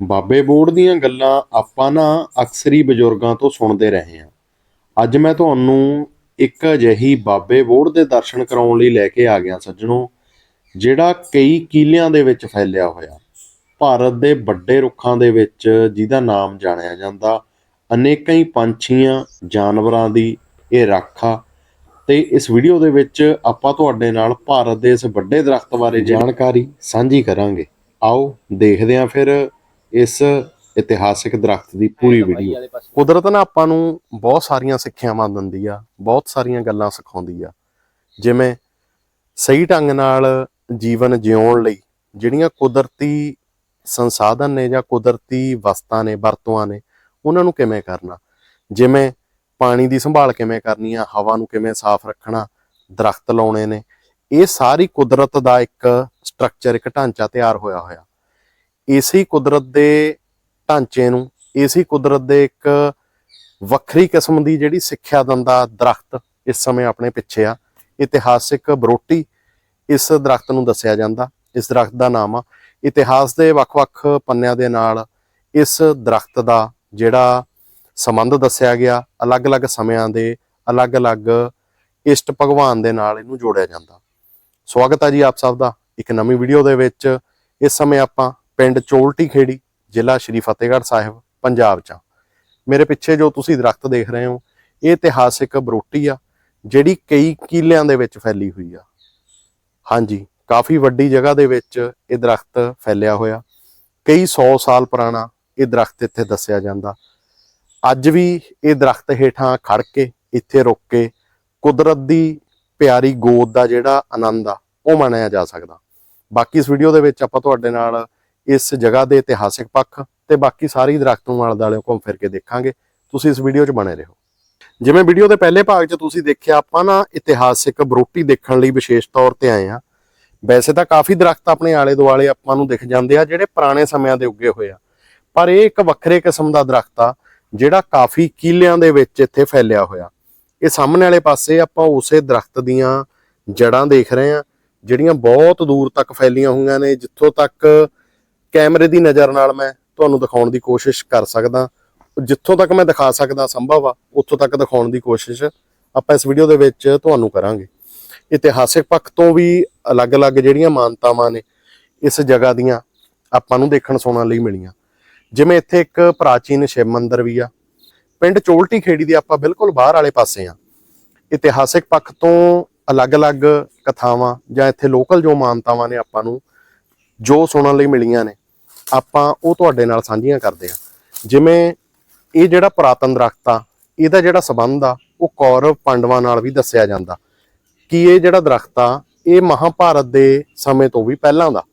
ਬਾਬੇ ਬੋੜ ਦੀਆਂ ਗੱਲਾਂ ਆਪਾਂ ਨਾ ਅਕਸਰੀ ਬਜ਼ੁਰਗਾਂ ਤੋਂ ਸੁਣਦੇ ਰਹੇ ਹਾਂ। ਅੱਜ ਮੈਂ ਤੁਹਾਨੂੰ ਇੱਕ ਅਜਿਹੀ ਬਾਬੇ ਬੋੜ ਦੇ ਦਰਸ਼ਨ ਕਰਾਉਣ ਲਈ ਲੈ ਕੇ ਆ ਗਿਆ ਸੱਜਣੋ, ਜਿਹੜਾ ਕਈ ਕਿਲਿਆਂ ਦੇ ਵਿੱਚ ਫੈਲਿਆ ਹੋਇਆ। ਭਾਰਤ ਦੇ ਵੱਡੇ ਰੁੱਖਾਂ ਦੇ ਵਿੱਚ ਜਿਹਦਾ ਨਾਮ ਜਾਣਿਆ ਜਾਂਦਾ, ਅਨੇਕਾਂ ਹੀ ਪੰਛੀਆਂ, ਜਾਨਵਰਾਂ ਦੀ ਇਹ ਰਾਖਾ ਤੇ ਇਸ ਵੀਡੀਓ ਦੇ ਵਿੱਚ ਆਪਾਂ ਤੁਹਾਡੇ ਨਾਲ ਭਾਰਤ ਦੇ ਇਸ ਵੱਡੇ ਦਰਖਤ ਬਾਰੇ ਜਾਣਕਾਰੀ ਸਾਂਝੀ ਕਰਾਂਗੇ। ਆਓ ਦੇਖਦੇ ਹਾਂ ਫਿਰ ਇਸ ਇਤਿਹਾਸਿਕ ਦਰਖਤ ਦੀ ਪੂਰੀ ਵੀਡੀਓ ਕੁਦਰਤ ਨਾ ਆਪਾਂ ਨੂੰ ਬਹੁਤ ਸਾਰੀਆਂ ਸਿੱਖਿਆਵਾਂ ਦਿੰਦੀ ਆ ਬਹੁਤ ਸਾਰੀਆਂ ਗੱਲਾਂ ਸਿਖਾਉਂਦੀ ਆ। ਜਿਵੇਂ ਸਹੀ ਢੰਗ ਨਾਲ ਜੀਵਨ ਜਿਉਣ ਲਈ ਜਿਹੜੀਆਂ ਕੁਦਰਤੀ ਸੰਸਾਧਨ ਨੇ ਜਾਂ ਕੁਦਰਤੀ ਵਸਤਾਂ ਨੇ ਵਰਤੋਆਂ ਨੇ ਉਹਨਾਂ ਨੂੰ ਕਿਵੇਂ ਕਰਨਾ? ਜਿਵੇਂ ਪਾਣੀ ਦੀ ਸੰਭਾਲ ਕਿਵੇਂ ਕਰਨੀ ਆ ਹਵਾ ਨੂੰ ਕਿਵੇਂ ਸਾਫ਼ ਰੱਖਣਾ ਦਰਖਤ ਲਾਉਣੇ ਨੇ। ਇਹ ਸਾਰੀ ਕੁਦਰਤ ਦਾ ਇੱਕ ਸਟਰਕਚਰ ਇੱਕ ਢਾਂਚਾ ਤਿਆਰ ਹੋਇਆ ਹੋਇਆ। ਇਸੇ ਕੁਦਰਤ ਦੇ ਢਾਂਚੇ ਨੂੰ ਇਸੇ ਕੁਦਰਤ ਦੇ ਇੱਕ ਵੱਖਰੀ ਕਿਸਮ ਦੀ ਜਿਹੜੀ ਸਿੱਖਿਆ ਦਿੰਦਾ ਦਰਖਤ ਇਸ ਸਮੇਂ ਆਪਣੇ ਪਿੱਛੇ ਆ, ਇਤਿਹਾਸਿਕ ਬਰੋਟੀ ਇਸ ਦਰਖਤ ਨੂੰ ਦੱਸਿਆ ਜਾਂਦਾ, ਇਸ ਦਰਖਤ ਦਾ ਨਾਮ ਆ। ਇਤਿਹਾਸ ਦੇ ਵੱਖ-ਵੱਖ ਪੰਨਿਆਂ ਦੇ ਨਾਲ ਇਸ ਦਰਖਤ ਦਾ ਜਿਹੜਾ ਸੰਬੰਧ ਦੱਸਿਆ ਗਿਆ, ਅਲੱਗ-ਅਲੱਗ ਸਮਿਆਂ ਦੇ ਅਲੱਗ-ਅਲੱਗ ਇਸ਼ਟ ਭਗਵਾਨ ਦੇ ਨਾਲ ਇਹਨੂੰ ਜੋੜਿਆ ਜਾਂਦਾ। ਸਵਾਗਤ ਹੈ ਜੀ ਆਪ ਸਭ ਦਾ ਇੱਕ ਨਵੀਂ ਵੀਡੀਓ ਦੇ ਵਿੱਚ। ਇਸ ਸਮੇਂ ਆਪਾਂ ਪਿੰਡ ਚੋਲਟੀ ਖੇੜੀ, ਜ਼ਿਲ੍ਹਾ ਸ਼੍ਰੀ ਫਤਿਹਗੜ੍ਹ ਸਾਹਿਬ, ਪੰਜਾਬ 'ਚ ਮੇਰੇ ਪਿੱਛੇ ਜੋ ਤੁਸੀਂ ਦਰਖਤ ਦੇਖ ਰਹੇ ਹੋ, ਇਹ ਇਤਿਹਾਸਿਕ ਬਰੋਟੀ ਆ, ਜਿਹੜੀ ਕਈ ਕਿਲਿਆਂ ਦੇ ਵਿੱਚ ਫੈਲੀ ਹੋਈ ਆ। ਹਾਂਜੀ, ਕਾਫੀ ਵੱਡੀ ਜਗ੍ਹਾ ਦੇ ਵਿੱਚ ਇਹ ਦਰਖਤ ਫੈਲਿਆ ਹੋਇਆ। ਕਈ 100 ਸਾਲ ਪੁਰਾਣਾ ਇਹ ਦਰਖਤ ਇੱਥੇ ਦੱਸਿਆ ਜਾਂਦਾ। ਅੱਜ ਵੀ ਇਹ ਦਰਖਤ ਹੇਠਾਂ ਖੜ ਕੇ ਇੱਥੇ ਰੁਕ ਕੇ ਕੁਦਰਤ ਦੀ ਪਿਆਰੀ ਗੋਦ ਦਾ ਜਿਹੜਾ ਆਨੰਦ ਆ, ਉਹ ਮਾਣਿਆ ਜਾ ਸਕਦਾ। ਬਾਕੀ ਇਸ ਵੀਡੀਓ ਦੇ ਵਿੱਚ ਆਪਾਂ ਤੁਹਾਡੇ ਨਾਲ ਇਸ ਜਗ੍ਹਾ ਦੇ ਇਤਿਹਾਸਿਕ ਪੱਖ ਤੇ ਬਾਕੀ ਸਾਰੀ ਦਰਖਤ ਨੂੰ ਆਲੇ ਦਾਲਿਓ ਘੁੰਮ ਫਿਰ ਕੇ ਦੇਖਾਂਗੇ। ਤੁਸੀਂ ਇਸ ਵੀਡੀਓ 'ਚ ਬਣੇ ਰਹੋ। ਜਿਵੇਂ ਵੀਡੀਓ ਦੇ ਪਹਿਲੇ ਭਾਗ 'ਚ ਤੁਸੀਂ ਦੇਖਿਆ, ਆਪਾਂ ਨਾ ਇਤਿਹਾਸਿਕ ਬਰੋਟੀ ਦੇਖਣ ਲਈ ਵਿਸ਼ੇਸ਼ ਤੌਰ ਤੇ ਆਏ ਆ ਵੈਸੇ ਤਾਂ ਕਾਫੀ ਦਰਖਤ ਆਪਣੇ ਆਲੇ ਦੁਆਲੇ ਆਪਾਂ ਨੂੰ ਦਿਖ ਜਾਂਦੇ ਆ, ਜਿਹੜੇ ਪੁਰਾਣੇ ਸਮਿਆਂ ਦੇ ਉੱਗੇ ਹੋਏ ਆ। ਪਰ ਇਹ ਇੱਕ ਵੱਖਰੇ ਕਿਸਮ ਦਾ ਦਰਖਤ ਆ, ਜਿਹੜਾ ਕਾਫੀ ਕਿਲਿਆਂ ਦੇ ਵਿੱਚ ਇੱਥੇ ਫੈਲਿਆ ਹੋਇਆ। ਇਹ ਸਾਹਮਣੇ ਵਾਲੇ ਪਾਸੇ ਆਪਾਂ ਉਸੇ ਦਰਖਤ ਦੀਆਂ ਜੜਾਂ ਦੇਖ ਰਹੇ ਆ ਜਿਹੜੀਆਂ ਬਹੁਤ ਦੂਰ ਤੱਕ ਫੈਲੀਆਂ ਹੋਈਆਂ ਨੇ, ਜਿੱਥੋਂ ਤੱਕ ਕੈਮਰੇ ਦੀ ਨਜ਼ਰ ਨਾਲ ਮੈਂ ਤੁਹਾਨੂੰ ਦਿਖਾਉਣ ਦੀ ਕੋਸ਼ਿਸ਼ ਕਰ ਸਕਦਾ। ਜਿੱਥੋਂ ਤੱਕ ਮੈਂ ਦਿਖਾ ਸਕਦਾ ਸੰਭਵ ਆ, ਉੱਥੋਂ ਤੱਕ ਦਿਖਾਉਣ ਦੀ ਕੋਸ਼ਿਸ਼ ਆਪਾਂ ਇਸ ਵੀਡੀਓ ਦੇ ਵਿੱਚ ਤੁਹਾਨੂੰ ਕਰਾਂਗੇ। ਇਤਿਹਾਸਿਕ ਪੱਖ ਤੋਂ ਵੀ ਅਲੱਗ-ਅਲੱਗ ਜਿਹੜੀਆਂ ਮਾਨਤਾਵਾਂ ਨੇ ਇਸ ਜਗ੍ਹਾ ਦੀਆਂ ਆਪਾਂ ਨੂੰ ਦੇਖਣ ਸੁਣਨ ਲਈ ਮਿਲੀਆਂ। ਜਿਵੇਂ ਇੱਥੇ ਇੱਕ ਪ੍ਰਾਚੀਨ ਸ਼ਿਵ ਮੰਦਿਰ ਵੀ ਆ। ਪਿੰਡ ਚੋਲਟੀ ਖੇੜੀ ਦੇ ਆਪਾਂ ਬਿਲਕੁਲ ਬਾਹਰ ਵਾਲੇ ਪਾਸੇ ਆ। ਇਤਿਹਾਸਿਕ ਪੱਖ ਤੋਂ ਅਲੱਗ-ਅਲੱਗ ਕਥਾਵਾਂ ਜਾਂ ਇੱਥੇ ਲੋਕਲ ਜੋ ਮਾਨਤਾਵਾਂ ਨੇ ਆਪਾਂ ਨੂੰ ਜੋ ਸੁਣਨ ਲਈ ਮਿਲੀਆਂ ਨੇ ਆਪਾਂ ਉਹ ਤੁਹਾਡੇ ਨਾਲ ਸਾਂਝੀਆਂ ਕਰਦੇ ਹਾਂ। ਜਿਵੇਂ ਇਹ ਜਿਹੜਾ ਪੁਰਾਤਨ ਦਰਖਤ ਆ, ਇਹਦਾ ਜਿਹੜਾ ਸਬੰਧ ਆ, ਉਹ ਕੌਰਵ ਪਾਂਡਵਾਂ ਨਾਲ ਵੀ ਦੱਸਿਆ ਜਾਂਦਾ। ਕਿ ਇਹ ਜਿਹੜਾ ਦਰਖਤ ਆ, ਇਹ ਮਹਾਭਾਰਤ ਦੇ ਸਮੇਂ ਤੋਂ ਵੀ ਪਹਿਲਾਂ ਦਾ।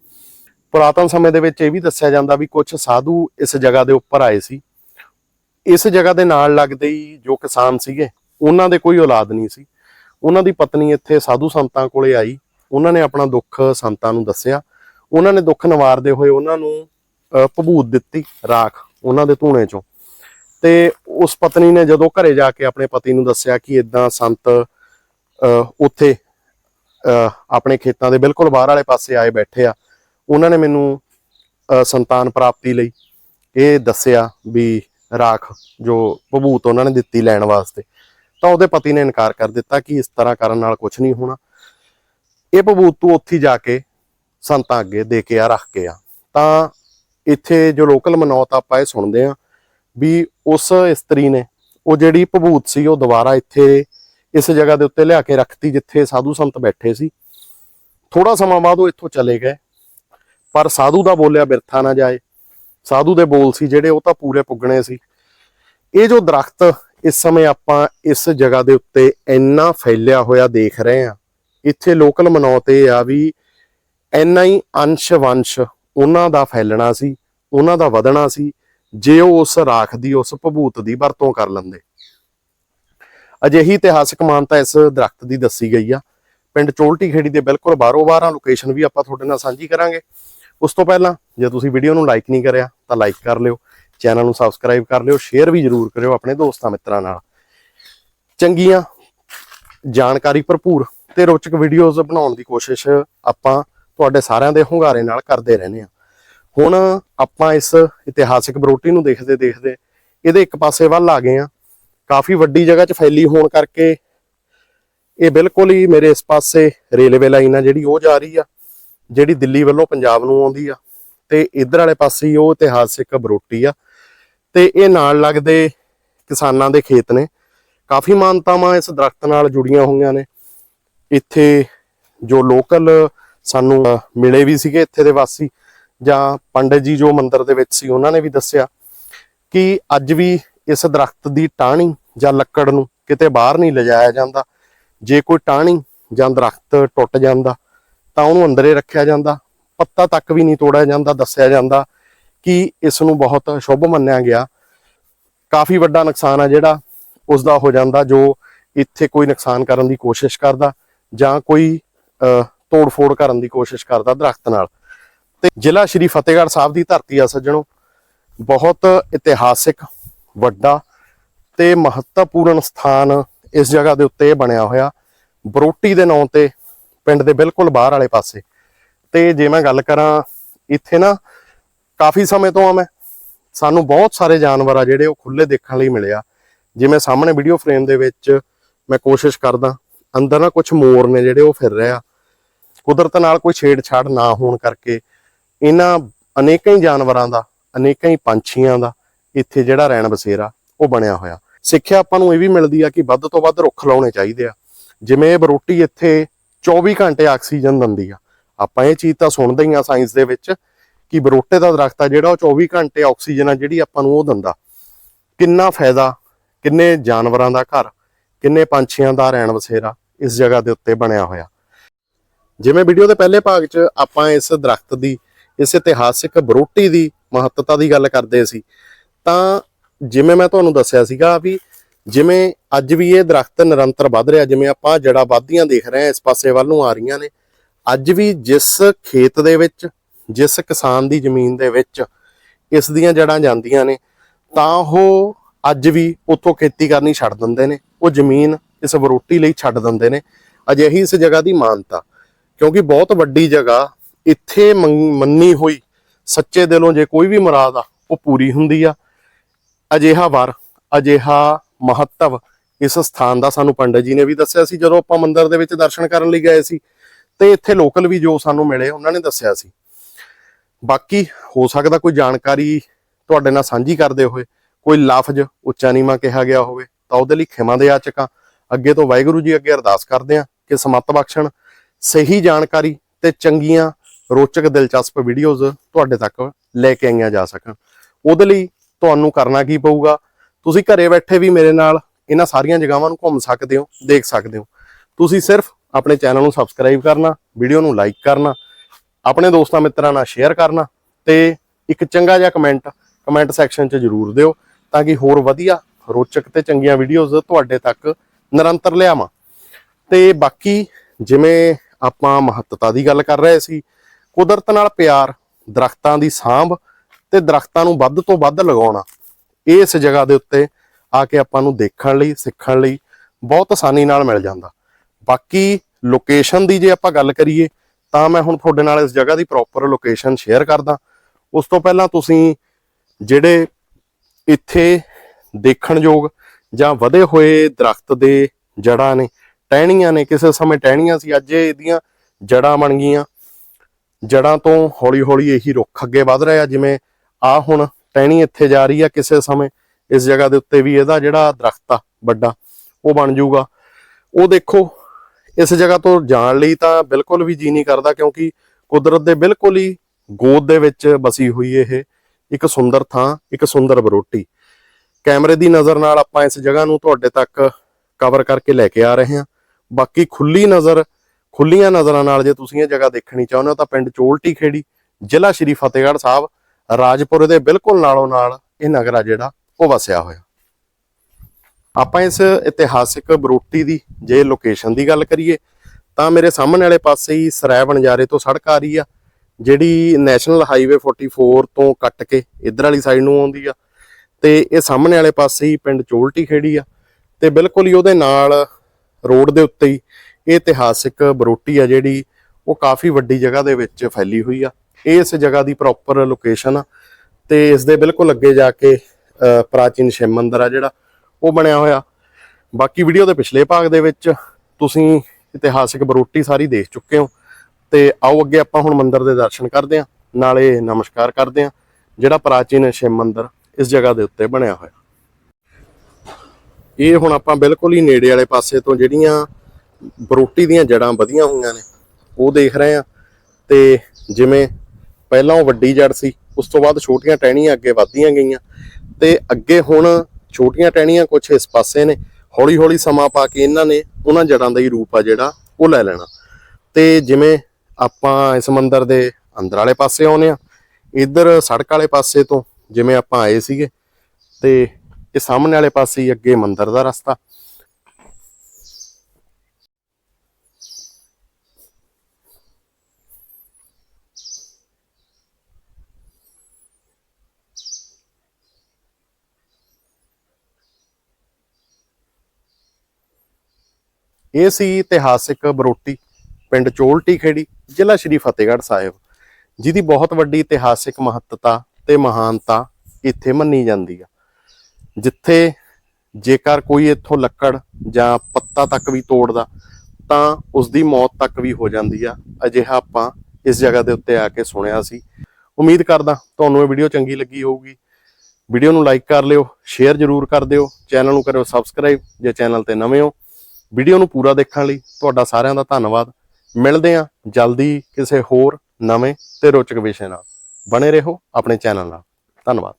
ਪੁਰਾਤਨ ਸਮੇਂ ਦੇ ਵਿੱਚ ਇਹ ਵੀ ਦੱਸਿਆ ਜਾਂਦਾ ਵੀ ਕੁਝ ਸਾਧੂ ਇਸ ਜਗ੍ਹਾ ਦੇ ਉੱਪਰ ਆਏ ਸੀ। ਇਸ ਜਗ੍ਹਾ ਦੇ ਨਾਲ ਲੱਗਦੇ ਹੀ ਜੋ ਕਿਸਾਨ ਸੀਗੇ, ਉਹਨਾਂ ਦੇ ਕੋਈ ਔਲਾਦ ਨਹੀਂ ਸੀ। ਉਹਨਾਂ ਦੀ ਪਤਨੀ ਇੱਥੇ ਸਾਧੂ ਸੰਤਾਂ ਕੋਲੇ ਆਈ। ਉਹਨਾਂ ਨੇ ਆਪਣਾ ਦੁੱਖ ਸੰਤਾਂ ਨੂੰ ਦੱਸਿਆ। ਉਹਨਾਂ ਨੇ ਦੁੱਖ ਨਿਵਾਰਦੇ ਹੋਏ ਉਹਨਾਂ ਨੂੰ ਭਬੂਤ ਦਿੱਤੀ ਰਾਖ ਉਹਨਾਂ ਦੇ ਧੂਣੇ ਚੋਂ। ਤੇ ਉਸ ਪਤਨੀ ਨੇ ਜਦੋਂ ਘਰੇ ਜਾ ਕੇ ਆਪਣੇ ਪਤੀ ਨੂੰ ਦੱਸਿਆ ਕਿ ਇਦਾਂ ਸੰਤ ਉੱਥੇ ਆਪਣੇ ਖੇਤਾਂ ਦੇ ਬਿਲਕੁਲ ਬਾਹਰ ਵਾਲੇ ਪਾਸੇ ਆਏ ਬੈਠੇ ਆ, ਉਹਨਾਂ ਨੇ ਮੈਨੂੰ ਸੰਤਾਨ ਪ੍ਰਾਪਤੀ ਲਈ ਇਹ ਦੱਸਿਆ ਵੀ ਰਾਖ ਜੋ ਭਬੂਤ ਉਹਨਾਂ ਨੇ ਦਿੱਤੀ ਲੈਣ ਵਾਸਤੇ। ਤਾਂ ਉਹਦੇ ਪਤੀ ਨੇ ਇਨਕਾਰ ਕਰ ਦਿੱਤਾ ਕਿ ਇਸ ਤਰ੍ਹਾਂ ਕਰਨ ਨਾਲ ਕੁਝ ਨਹੀਂ ਹੋਣਾ। ਇਹ ਭਬੂਤ ਤੂੰ ਉੱਥੇ ਜਾ ਕੇ ਸੰਤਾਂ ਅੱਗੇ ਦੇ ਕੇ ਆ, ਰੱਖ ਕੇ ਆ। ਤਾਂ ਇੱਥੇ ਜੋ ਲੋਕਲ ਮਨੌਤ ਆਪਾਂ ਇਹ ਸੁਣਦੇ ਆ ਵੀ ਉਸ ਇਸਤਰੀ ਨੇ, ਉਹ ਜਿਹੜੀ ਭਬੂਤ ਸੀ, ਉਹ ਦੁਬਾਰਾ ਇੱਥੇ ਇਸ ਜਗ੍ਹਾ ਦੇ ਉੱਤੇ ਲਿਆ ਕੇ ਰੱਖਤੀ ਜਿੱਥੇ ਸਾਧੂ ਸੰਤ ਬੈਠੇ ਸੀ। ਥੋੜਾ ਸਮਾਂ ਬਾਅਦ ਉਹ ਇੱਥੋਂ ਚਲੇ ਗਏ। ਪਰ ਸਾਧੂ ਦਾ ਬੋਲਿਆ ਬਿਰਥਾ ਨਾ ਜਾਏ। ਸਾਧੂ ਦੇ ਬੋਲ ਸੀ ਜਿਹੜੇ, ਉਹ ਤਾਂ ਪੂਰੇ ਪੁੱਗਣੇ ਸੀ। ਇਹ ਜੋ ਦਰਖਤ ਇਸ ਸਮੇਂ ਆਪਾਂ ਇਸ ਜਗ੍ਹਾ ਦੇ ਉੱਤੇ ਇੰਨਾ ਫੈਲਿਆ ਹੋਇਆ ਦੇਖ ਰਹੇ ਆ ਇੱਥੇ ਲੋਕਲ ਮਨੌਤ ਇਹ ਆ ਵੀ ਇੰਨਾ ਹੀ ਅੰਸ਼ ਵੰਸ਼ ਉਹਨਾਂ ਦਾ ਫੈਲਣਾ ਸੀ, ਉਹਨਾਂ ਦਾ ਵਧਣਾ ਸੀ, ਜੇ ਉਹ ਉਸ ਰਾਖ ਦੀ, ਉਸ ਭਭੂਤ ਦੀ ਵਰਤੋਂ ਕਰ ਲੈਂਦੇ। ਅਜਿਹੀ ਇਤਿਹਾਸਕ ਮਾਨਤਾ ਇਸ ਦਰਖਤ ਦੀ ਦੱਸੀ ਗਈ ਆ। ਪਿੰਡ ਚੋਲਟੀ ਖੇੜੀ ਦੇ ਬਿਲਕੁਲ ਬਾਹਰੋਂ ਬਾਹਰਾਂ ਲੋਕੇਸ਼ਨ ਵੀ ਆਪਾਂ ਤੁਹਾਡੇ ਨਾਲ ਸਾਂਝੀ ਕਰਾਂਗੇ। ਉਸ ਤੋਂ ਪਹਿਲਾਂ, ਜੇ ਤੁਸੀਂ ਵੀਡੀਓ ਨੂੰ ਲਾਈਕ ਨਹੀਂ ਕਰਿਆ, ਤਾਂ ਲਾਈਕ ਕਰ ਲਿਓ। ਚੈਨਲ ਨੂੰ ਸਬਸਕ੍ਰਾਈਬ ਕਰ ਲਿਓ ਸ਼ੇਅਰ ਵੀ ਜਰੂਰ ਕਰਿਓ ਆਪਣੇ ਦੋਸਤਾਂ ਮਿੱਤਰਾਂ ਨਾਲ। ਚੰਗੀਆਂ ਜਾਣਕਾਰੀ ਭਰਪੂਰ ਤੇ ਰੋਚਕ ਵੀਡੀਓਜ਼ ਬਣਾਉਣ ਦੀ ਕੋਸ਼ਿਸ਼ ਆਪਾਂ ਤੁਹਾਡੇ ਸਾਰਿਆਂ ਦੇ ਹੁੰਗਾਰੇ ਨਾਲ ਕਰਦੇ ਰਹਿੰਦੇ ਆ ਹੁਣ ਆਪਾਂ ਇਸ ਇਤਿਹਾਸਿਕ ਬਰੋਟੀ ਨੂੰ ਦੇਖਦੇ ਦੇਖਦੇ ਇਹਦੇ ਇੱਕ ਪਾਸੇ ਵੱਲ ਆ ਗਏ ਆ ਕਾਫੀ ਵੱਡੀ ਜਗ੍ਹਾ 'ਚ ਫੈਲੀ ਹੋਣ ਕਰਕੇ ਇਹ ਬਿਲਕੁਲ ਹੀ ਮੇਰੇ ਇਸ ਪਾਸੇ ਰੇਲਵੇ ਲਾਈਨ ਆ ਜਿਹੜੀ ਉਹ ਜਾ ਰਹੀ ਆ, ਜਿਹੜੀ ਦਿੱਲੀ ਵੱਲੋਂ ਪੰਜਾਬ ਨੂੰ ਆਉਂਦੀ ਆ। ਤੇ ਇਧਰ ਵਾਲੇ ਪਾਸੇ ਹੀ ਉਹ ਇਤਿਹਾਸਿਕ ਬਰੋਟੀ ਆ। ਤੇ ਇਹ ਨਾਲ ਲੱਗਦੇ ਕਿਸਾਨਾਂ ਦੇ ਖੇਤ ਨੇ। ਕਾਫੀ ਮਾਨਤਾਵਾਂ ਇਸ ਦਰਖਤ ਨਾਲ ਜੁੜੀਆਂ ਹੋਈਆਂ ਨੇ। ਇੱਥੇ ਜੋ ਲੋਕਲ ਸਾਨੂੰ ਮਿਲੇ ਵੀ ਸੀਗੇ ਇੱਥੇ ਦੇ ਵਾਸੀ ਜਾਂ ਪੰਡਤ ਜੀ ਜੋ ਮੰਦਿਰ ਦੇ ਵਿੱਚ ਸੀ ਉਹਨਾਂ ਨੇ ਵੀ ਦੱਸਿਆ ਕਿ ਅੱਜ ਵੀ ਇਸ ਦਰਖਤ ਦੀ ਟਾਹਣੀ ਜਾਂ ਲੱਕੜ ਨੂੰ ਕਿਤੇ ਬਾਹਰ ਨਹੀਂ ਲਿਜਾਇਆ ਜਾਂਦਾ। ਜੇ ਕੋਈ ਟਾਹਣੀ ਜਾਂ ਦਰਖਤ ਟੁੱਟ ਜਾਂਦਾ ਤਾਂ ਉਹਨੂੰ ਅੰਦਰੇ ਰੱਖਿਆ ਜਾਂਦਾ। ਪੱਤਾ ਤੱਕ ਵੀ ਨਹੀਂ ਤੋੜਿਆ ਜਾਂਦਾ ਦੱਸਿਆ ਜਾਂਦਾ ਕਿ ਇਸ ਨੂੰ ਬਹੁਤ ਸ਼ੁਭ ਮੰਨਿਆ ਗਿਆ। ਕਾਫੀ ਵੱਡਾ ਨੁਕਸਾਨ ਆ ਜਿਹੜਾ ਉਸ ਦਾ ਹੋ ਜਾਂਦਾ ਜੋ ਇੱਥੇ ਕੋਈ ਨੁਕਸਾਨ ਕਰਨ ਦੀ ਕੋਸ਼ਿਸ਼ ਕਰਦਾ ਜਾਂ ਕੋਈ ਅਹ, ਤੋੜ-ਫੋੜ ਕਰਨ ਦੀ ਕੋਸ਼ਿਸ਼ ਕਰਦਾ ਦਰਖਤ ਨਾਲ। ਤੇ ਜ਼ਿਲ੍ਹਾ ਸ਼੍ਰੀ ਫਤਿਹਗੜ੍ਹ ਸਾਹਿਬ ਦੀ ਧਰਤੀ ਆ ਸੱਜਣੋ, ਬਹੁਤ ਇਤਿਹਾਸਿਕ, ਵੱਡਾ ਤੇ ਮਹੱਤਵਪੂਰਨ ਸਥਾਨ ਇਸ ਜਗ੍ਹਾ ਦੇ ਉੱਤੇ ਬਣਿਆ ਹੋਇਆ। ਬਰੋਟੀ ਦੇ ਨਾਂ ਤੇ ਪਿੰਡ ਦੇ ਬਿਲਕੁਲ ਬਾਹਰ ਵਾਲੇ ਪਾਸੇ। ਤੇ ਜੇ ਮੈਂ ਗੱਲ ਕਰਾਂ ਇੱਥੇ ਨਾ, ਕਾਫੀ ਸਮੇਂ ਤੋਂ ਆ ਮੈਂ, ਸਾਨੂੰ ਬਹੁਤ ਸਾਰੇ ਜਾਨਵਰ ਆ ਜਿਹੜੇ ਉਹ ਖੁੱਲੇ ਦੇਖਣ ਲਈ ਮਿਲਿਆ ਜਿਵੇਂ ਸਾਹਮਣੇ ਵੀਡੀਓ ਫਰੇਮ ਦੇ ਵਿੱਚ ਮੈਂ ਕੋਸ਼ਿਸ਼ ਕਰਦਾ, ਅੰਦਰ ਨਾ ਕੁਝ ਮੋਰ ਨੇ ਜਿਹੜੇ ਉਹ ਫਿਰ ਰਹੇ ਆ। ਕੁਦਰਤ ਨਾਲ ਕੋਈ ਛੇੜਛਾੜ ਨਾ ਹੋਣ ਕਰਕੇ ਇਹਨਾਂ ਅਨੇਕਾਂ ਹੀ ਜਾਨਵਰਾਂ ਦਾ, ਅਨੇਕਾਂ ਹੀ ਪੰਛੀਆਂ ਦਾ ਇੱਥੇ ਜਿਹੜਾ ਰਹਿਣ ਬਸੇਰਾ ਉਹ ਬਣਿਆ ਹੋਇਆ। ਸਿੱਖਿਆ ਆਪਾਂ ਨੂੰ ਇਹ ਵੀ ਮਿਲਦੀ ਆ ਕਿ ਵੱਧ ਤੋਂ ਵੱਧ ਰੁੱਖ ਲਾਉਣੇ ਚਾਹੀਦੇ ਆ। ਜਿਵੇਂ ਇਹ ਬਰੋਟੀ ਇੱਥੇ 24 ਘੰਟੇ ਆਕਸੀਜਨ ਦਿੰਦੀ ਆ। ਆਪਾਂ ਇਹ ਚੀਜ਼ ਤਾਂ ਸੁਣਦੇ ਹੀ ਆ ਸਾਇੰਸ ਦੇ ਵਿੱਚ ਕਿ ਬਰੋਟੇ ਦਾ ਦਰਖਤ ਆ ਜਿਹੜਾ ਉਹ 24 ਘੰਟੇ ਆਕਸੀਜਨ ਆ ਜਿਹੜੀ ਆਪਾਂ ਨੂੰ ਉਹ ਦਿੰਦਾ। ਕਿੰਨਾ ਫਾਇਦਾ, ਕਿੰਨੇ ਜਾਨਵਰਾਂ ਦਾ ਘਰ, ਕਿੰਨੇ ਪੰਛੀਆਂ ਦਾ ਰਹਿਣ ਬਸੇਰਾ ਇਸ ਜਗ੍ਹਾ ਦੇ ਉੱਤੇ ਬਣਿਆ ਹੋਇਆ। ਜਿਵੇਂ ਵੀਡੀਓ ਦੇ ਪਹਿਲੇ ਭਾਗ 'ਚ ਆਪਾਂ ਇਸ ਦਰਖਤ ਦੀ, ਇਸ ਇਤਿਹਾਸਿਕ ਬਰੋਟੀ ਦੀ ਮਹੱਤਤਾ ਦੀ ਗੱਲ ਕਰਦੇ ਸੀ, ਤਾਂ ਜਿਵੇਂ ਮੈਂ ਤੁਹਾਨੂੰ ਦੱਸਿਆ ਸੀਗਾ ਵੀ ਜਿਵੇਂ ਅੱਜ ਵੀ ਇਹ ਦਰਖਤ ਨਿਰੰਤਰ ਵੱਧ ਰਿਹਾ, ਜਿਵੇਂ ਆਪਾਂ ਜੜਾ ਵਾਧੀਆਂ ਦੇਖ ਰਹੇ ਹਾਂ, ਇਸ ਪਾਸੇ ਵੱਲ ਨੂੰ ਆ ਰਹੀਆਂ ਨੇ, ਅੱਜ ਵੀ ਜਿਸ ਖੇਤ ਦੇ ਵਿੱਚ, ਜਿਸ ਕਿਸਾਨ ਦੀ ਜ਼ਮੀਨ ਦੇ ਵਿੱਚ ਇਸ ਦੀਆਂ ਜੜਾਂ ਜਾਂਦੀਆਂ ਨੇ, ਤਾਂ ਉਹ ਅੱਜ ਵੀ ਉੱਥੋਂ ਖੇਤੀ ਕਰਨੀ ਛੱਡ ਦਿੰਦੇ ਨੇ, ਉਹ ਜ਼ਮੀਨ ਇਸ ਬਰੋਟੀ ਲਈ ਛੱਡ ਦਿੰਦੇ ਨੇ, ਅਜਿਹੀ ਇਸ ਜਗ੍ਹਾ ਦੀ ਮਾਨਤਾ। ਕਿਉਂਕਿ ਬਹੁਤ ਵੱਡੀ ਜਗ੍ਹਾ ਇੱਥੇ ਮੰਗ- ਮੰਨੀ ਹੋਈ ਸੱਚੇ ਦਿਲੋਂ ਜੇ ਕੋਈ ਵੀ ਮੁਰਾਦ ਆ, ਉਹ ਪੂਰੀ ਹੁੰਦੀ ਆ। ਅਜਿਹਾ ਵਰ, ਅਜਿਹਾ ਮਹੱਤਵ ਇਸ ਸਥਾਨ ਦਾ ਸਾਨੂੰ ਪੰਡਤ ਜੀ ਨੇ ਵੀ ਦੱਸਿਆ ਸੀ, ਜਦੋਂ ਆਪਾਂ ਮੰਦਿਰ ਦੇ ਵਿੱਚ ਦਰਸ਼ਨ ਕਰਨ ਲਈ ਗਏ ਸੀ। ਤੇ ਇੱਥੇ ਲੋਕਲ ਵੀ ਜੋ ਸਾਨੂੰ ਮਿਲੇ, ਉਹਨਾਂ ਨੇ ਦੱਸਿਆ ਸੀ। ਬਾਕੀ ਹੋ ਸਕਦਾ ਕੋਈ ਜਾਣਕਾਰੀ ਤੁਹਾਡੇ ਨਾਲ ਸਾਂਝੀ ਕਰਦੇ ਹੋਏ, ਕੋਈ ਲਫ਼ਜ਼ ਉੱਚਾ ਨੀਵਾਂ ਕਿਹਾ ਗਿਆ ਹੋਵੇ, ਤਾਂ ਉਹਦੇ ਲਈ ਖਿਮਾ ਦੇ ਆਚਕਾਂ ਅੱਗੇ ਤੋਂ ਵਾਹਿਗੁਰੂ ਜੀ ਅੱਗੇ ਅਰਦਾਸ ਕਰਦੇ ਹਾਂ ਕਿ ਸਮੱਤ ਬਖਸ਼ਣ। ਸਹੀ ਜਾਣਕਾਰੀ ਤੇ ਚੰਗੀਆਂ ਰੋਚਕ ਦਿਲਚਸਪ ਵੀਡੀਓਜ਼ ਤੁਹਾਡੇ ਤੱਕ ਲੈ ਕੇ ਆਈਆਂ ਜਾ ਸਕਣ। ਉਹਦੇ ਲਈ ਤੁਹਾਨੂੰ ਕਰਨਾ ਕੀ ਪਊਗਾ? ਤੁਸੀਂ ਘਰੇ ਬੈਠੇ ਵੀ ਮੇਰੇ ਨਾਲ ਇਹਨਾਂ ਸਾਰੀਆਂ ਜਗ੍ਹਾਵਾਂ ਨੂੰ ਘੁੰਮ ਸਕਦੇ ਹੋ, ਦੇਖ ਸਕਦੇ ਹੋ। ਤੁਸੀਂ ਸਿਰਫ ਆਪਣੇ ਚੈਨਲ ਨੂੰ ਸਬਸਕ੍ਰਾਈਬ ਕਰਨਾ ਵੀਡੀਓ ਨੂੰ ਲਾਈਕ ਕਰਨਾ, ਆਪਣੇ ਦੋਸਤਾਂ ਮਿੱਤਰਾਂ ਨਾਲ ਸ਼ੇਅਰ ਕਰਨਾ ਤੇ ਇੱਕ ਚੰਗਾ ਜਿਹਾ ਕਮੈਂਟ ਕਮੈਂਟ ਸੈਕਸ਼ਨ 'ਚ ਜਰੂਰ ਦਿਓ ਤਾਂ ਕਿ ਹੋਰ ਵਧੀਆ, ਰੋਚਕ ਤੇ ਚੰਗੀਆਂ ਵੀਡੀਓਜ਼ ਤੁਹਾਡੇ ਤੱਕ ਨਿਰੰਤਰ ਲਿਆਵਾਂ। ਤੇ ਬਾਕੀ ਜਿਵੇਂ ਆਪਾਂ ਮਹੱਤਤਾ ਦੀ ਗੱਲ ਕਰ ਰਹੇ ਸੀ। ਕੁਦਰਤ ਨਾਲ ਪਿਆਰ, ਦਰਖਤਾਂ ਦੀ ਸਾਂਭ ਤੇ ਦਰਖਤਾਂ ਨੂੰ ਵੱਧ ਤੋਂ ਵੱਧ ਲਗਾਉਣਾ ਇਹ ਇਸ ਜਗ੍ਹਾ ਦੇ ਉੱਤੇ ਆ ਕੇ ਆਪਾਂ ਨੂੰ ਦੇਖਣ ਲਈ, ਸਿੱਖਣ ਲਈ ਬਹੁਤ ਆਸਾਨੀ ਨਾਲ ਮਿਲ ਜਾਂਦਾ। ਬਾਕੀ ਲੋਕੇਸ਼ਨ ਦੀ ਜੇ ਆਪਾਂ ਗੱਲ ਕਰੀਏ, ਤਾਂ ਮੈਂ ਹੁਣ ਤੁਹਾਡੇ ਨਾਲ ਇਸ ਜਗ੍ਹਾ ਦੀ ਪ੍ਰੋਪਰ ਲੋਕੇਸ਼ਨ ਸ਼ੇਅਰ ਕਰਦਾ। ਉਸ ਤੋਂ ਪਹਿਲਾਂ ਤੁਸੀਂ ਜਿਹੜੇ ਇੱਥੇ ਦੇਖਣਯੋਗ ਜਾਂ ਵਧੇ ਹੋਏ ਦਰਖਤ ਦੇ ਜੜਾਂ ਨੇ ਟਹਿਣੀਆਂ ਨੇ, ਕਿਸੇ ਸਮੇਂ ਟਹਿਣੀਆਂ ਸੀ, ਅੱਜ ਇਹਦੀਆਂ ਜੜਾਂ ਬਣ ਗਈਆਂ। ਜੜਾਂ ਤੋਂ ਹੌਲੀ-ਹੌਲੀ ਇਹੀ ਰੁੱਖ ਅੱਗੇ ਵਧ ਰਿਹਾ ਜਿਵੇਂ ਆ ਹੁਣ ਟਹਿਣੀ ਇੱਥੇ ਜਾ ਰਹੀ ਆ, ਕਿਸੇ ਸਮੇਂ ਇਸ ਜਗ੍ਹਾ ਦੇ ਉੱਤੇ ਵੀ ਇਹਦਾ ਜਿਹੜਾ ਦਰਖਤ ਆ, ਵੱਡਾ, ਉਹ ਬਣ ਜਾਊਗਾ। ਉਹ ਦੇਖੋ, ਇਸ ਜਗ੍ਹਾ ਤੋਂ ਜਾਣ ਲਈ ਤਾਂ ਬਿਲਕੁਲ ਵੀ ਜੀ ਨਹੀਂ ਕਰਦਾ, ਕਿਉਂਕਿ ਕੁਦਰਤ ਦੇ ਬਿਲਕੁਲ ਹੀ ਗੋਦ ਦੇ ਵਿੱਚ ਬਸੀ ਹੋਈ ਇਹ ਇੱਕ ਸੁੰਦਰ ਥਾਂ, ਇੱਕ ਸੁੰਦਰ ਬਰੋਟੀ। ਕੈਮਰੇ ਦੀ ਨਜ਼ਰ ਨਾਲ ਆਪਾਂ ਇਸ ਜਗ੍ਹਾ ਨੂੰ ਤੁਹਾਡੇ ਤੱਕ ਕਵਰ ਕਰਕੇ ਲੈ ਕੇ ਆ ਰਹੇ ਹਾਂ। ਬਾਕੀ ਖੁੱਲੀ ਨਜ਼ਰ, ਖੁੱਲੀਆਂ ਨਜ਼ਰਾਂ ਨਾਲ ਜੇ ਤੁਸੀਂ ਇਹ ਜਗ੍ਹਾ ਦੇਖਣੀ ਚਾਹੁੰਦੇ ਹੋ ਤਾਂ ਪਿੰਡ ਚੋਲਟੀ ਖੇੜੀ, ਜ਼ਿਲ੍ਹਾ ਸ਼੍ਰੀ ਫਤਿਹਗੜ੍ਹ ਸਾਹਿਬ, ਰਾਜਪੁਰ ਦੇ ਬਿਲਕੁਲ ਨਾਲੋਂ ਨਾਲ ਇਹ ਨਗਰ ਆ ਜਿਹੜਾ ਉਹ ਵਸਿਆ ਹੋਇਆ। ਆਪਾਂ ਇਸ ਇਤਿਹਾਸਿਕ ਬਰੋਟੀ ਦੀ ਜੇ ਲੋਕੇਸ਼ਨ ਦੀ ਗੱਲ ਕਰੀਏ, ਤਾਂ ਮੇਰੇ ਸਾਹਮਣੇ ਵਾਲੇ ਪਾਸੇ ਹੀ ਸਰਾਇ ਬਣਜਾਰੇ ਤੋਂ ਸੜਕ ਆ ਰਹੀ ਆ, ਜਿਹੜੀ ਨੈਸ਼ਨਲ ਹਾਈਵੇ 44 ਤੋਂ ਕੱਟ ਕੇ ਇਧਰ ਵਾਲੀ ਸਾਈਡ ਨੂੰ ਆਉਂਦੀ ਆ, ਤੇ ਇਹ ਸਾਹਮਣੇ ਵਾਲੇ ਪਾਸੇ ਹੀ ਪਿੰਡ ਚੋਲਟੀ ਖੇੜੀ ਆ, ਤੇ ਬਿਲਕੁਲ ਹੀ ਉਹਦੇ ਨਾਲ ਰੋਡ ਦੇ ਉੱਤੇ ਹੀ ਇਹ ਇਤਿਹਾਸਿਕ ਬਰੋਟੀ ਆ ਜਿਹੜੀ ਉਹ ਕਾਫੀ ਵੱਡੀ ਜਗ੍ਹਾ ਦੇ ਵਿੱਚ ਫੈਲੀ ਹੋਈ ਆ। ਇਹ ਇਸ ਜਗ੍ਹਾ ਦੀ ਪ੍ਰੋਪਰ ਲੋਕੇਸ਼ਨ ਆ ਤੇ ਇਸ ਦੇ ਬਿਲਕੁਲ ਅੱਗੇ ਜਾ ਕੇ ਪ੍ਰਾਚੀਨ ਸ਼ਿਵ ਮੰਦਿਰ ਆ ਜਿਹੜਾ ਉਹ ਬਣਿਆ ਹੋਇਆ। ਬਾਕੀ ਵੀਡੀਓ ਦੇ ਪਿਛਲੇ ਭਾਗ ਦੇ ਵਿੱਚ ਤੁਸੀਂ ਇਤਿਹਾਸਿਕ ਬਰੋਟੀ ਸਾਰੀ ਦੇਖ ਚੁੱਕੇ ਹੋ। ਤੇ ਆਓ ਅੱਗੇ ਆਪਾਂ ਹੁਣ ਮੰਦਿਰ ਦੇ ਦਰਸ਼ਨ ਕਰਦੇ ਹਾਂ, ਨਾਲੇ ਨਮਸਕਾਰ ਕਰਦੇ ਹਾਂ, ਜਿਹੜਾ ਪ੍ਰਾਚੀਨ ਸ਼ਿਵ ਮੰਦਿਰ ਇਸ ਜਗ੍ਹਾ ਦੇ ਉੱਤੇ ਬਣਿਆ ਹੋਇਆ। ਇਹ ਹੁਣ ਆਪਾਂ ਬਿਲਕੁਲ ਹੀ ਨੇੜੇ ਵਾਲੇ ਪਾਸੇ ਤੋਂ ਜਿਹੜੀਆਂ ਬਰੋਟੀ ਦੀਆਂ ਜੜਾਂ ਵਧੀਆਂ ਹੋਈਆਂ ਨੇ, ਉਹ ਦੇਖ ਰਹੇ ਆ ਤੇ ਜਿਵੇਂ ਪਹਿਲਾਂ ਉਹ ਵੱਡੀ ਜੜ ਸੀ, ਉਸ ਤੋਂ ਬਾਅਦ ਛੋਟੀਆਂ ਟਹਿਣੀਆਂ ਅੱਗੇ ਵਧਦੀਆਂ ਗਈਆਂ। ਤੇ ਅੱਗੇ ਹੁਣ ਛੋਟੀਆਂ ਟਹਿਣੀਆਂ ਕੁਝ ਇਸ ਪਾਸੇ ਨੇ ਹੌਲੀ ਹੌਲੀ ਸਮਾਂ ਪਾ ਕੇ ਇਹਨਾਂ ਨੇ ਉਹਨਾਂ ਜੜਾਂ ਦਾ ਹੀ ਰੂਪ ਆ ਜਿਹੜਾ, ਉਹ ਲੈ ਲੈਣਾ। ਤੇ ਜਿਵੇਂ ਆਪਾਂ ਇਸ ਮੰਦਰ ਦੇ ਅੰਦਰ ਵਾਲੇ ਪਾਸੇ ਆਉਨੇ ਆ ਇੱਧਰ ਸੜਕ ਵਾਲੇ ਪਾਸੇ ਤੋਂ ਜਿਵੇਂ ਆਪਾਂ ਆਏ ਸੀਗੇ, ਤੇ ਇਹ ਸਾਹਮਣੇ ਵਾਲੇ ਪਾਸੇ ਹੀ ਅੱਗੇ ਮੰਦਰ ਦਾ ਰਸਤਾ। ਇਹ ਸੀ ਇਤਿਹਾਸਿਕ ਬਰੋਟੀ, ਪਿੰਡ ਚੋਲਟੀ ਖੇੜੀ, ਜ਼ਿਲ੍ਹਾ ਸ਼੍ਰੀ ਫਤਿਹਗੜ੍ਹ ਸਾਹਿਬ, ਜਿਹਦੀ ਬਹੁਤ ਵੱਡੀ ਇਤਿਹਾਸਿਕ ਮਹੱਤਤਾ ਤੇ ਮਹਾਨਤਾ ਇੱਥੇ ਮੰਨੀ ਜਾਂਦੀ ਆ। ਜਿੱਥੇ ਜੇਕਰ ਕੋਈ ਇੱਥੋਂ ਲੱਕੜ ਜਾਂ ਪੱਤਾ ਤੱਕ ਵੀ ਤੋੜਦਾ, ਤਾਂ ਉਸ ਦੀ ਮੌਤ ਤੱਕ ਵੀ ਹੋ ਜਾਂਦੀ ਆ। ਅਜਿਹਾ ਆਪਾਂ ਇਸ ਜਗ੍ਹਾ ਦੇ ਉੱਤੇ ਆ ਕੇ ਸੁਣਿਆ ਸੀ। ਉਮੀਦ ਕਰਦਾ ਤੁਹਾਨੂੰ ਇਹ ਵੀਡੀਓ ਚੰਗੀ ਲੱਗੀ ਹੋਊਗੀ। ਵੀਡੀਓ ਨੂੰ ਲਾਈਕ ਕਰ ਲਿਓ, ਸ਼ੇਅਰ ਜ਼ਰੂਰ ਕਰ ਦਿਓ, ਚੈਨਲ ਨੂੰ ਕਰਿਓ ਸਬਸਕ੍ਰਾਈਬ ਜੇ ਚੈਨਲ ਤੇ ਨਵੇਂ ਹੋ। ਵੀਡੀਓ ਨੂੰ ਪੂਰਾ ਦੇਖਣ ਲਈ ਤੁਹਾਡਾ ਸਾਰਿਆਂ ਦਾ ਧੰਨਵਾਦ। ਮਿਲਦੇ ਹਾਂ ਜਲਦੀ ਕਿਸੇ ਹੋਰ ਨਵੇਂ ਤੇ ਰੋਚਕ ਵਿਸ਼ੇ ਨਾਲ। ਬਣੇ ਰਹੋ ਆਪਣੇ ਚੈਨਲ ਨਾਲ। ਧੰਨਵਾਦ।